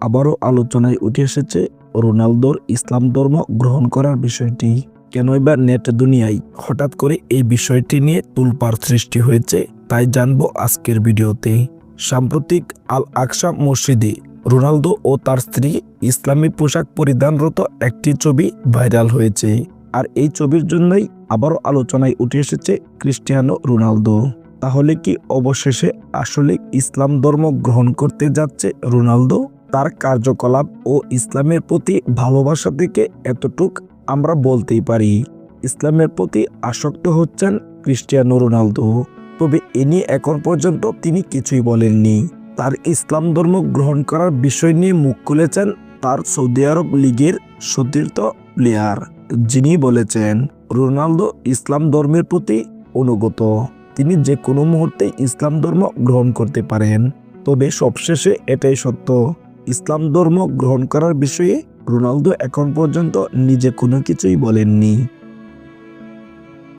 আবারও আলোচনায় উঠে এসেছে রোনালদোর ইসলাম ধর্ম গ্রহণ করার বিষয়টি। কেনই বা নেট দুনিয়ায় হঠাৎ করে এই বিষয়টি নিয়ে তুলপার সৃষ্টি হয়েছে, তাই জানব আজকের ভিডিওতে। সাম্প্রতিক আল আকসা মসজিদে রোনালদো ও তার স্ত্রী ইসলামী পোশাক পরিধানরত একটি ছবি ভাইরাল হয়েছে। আর এই ছবির জন্যই আবারও আলোচনায় উঠে এসেছে ক্রিস্টিয়ানো রোনালদো। তাহলে কি অবশেষে আসলে ইসলাম ধর্ম গ্রহণ করতে যাচ্ছে রোনালদো? তার কার্যকলাপ ও ইসলামের প্রতি ভালোবাসা থেকে এতটুক আমরা বলতেই পারি। ইসলামের প্রতি আসক্ত হচ্ছেন ক্রিস্টিয়ানো রোনালদো। তবে এ নিয়ে এখন পর্যন্ত তিনি কিছুই বলেননি। তার ইসলাম ধর্ম গ্রহণ করার বিষয় নিয়ে মুখ খুলেছেন তার সৌদি আরব লিগের সতীর্থ প্লেয়ার, যিনি বলেছেন, রোনালদো ইসলাম ধর্মের প্রতি অনুগত। তিনি যে কোনো মুহূর্তে ইসলাম ধর্ম গ্রহণ করতে পারেন। তবে সবশেষে এটাই সত্য। ইসলাম ধর্ম গ্রহণ করার বিষয়ে রোনালদো এখন পর্যন্ত নিজে কোনো কিছুই বলেননি।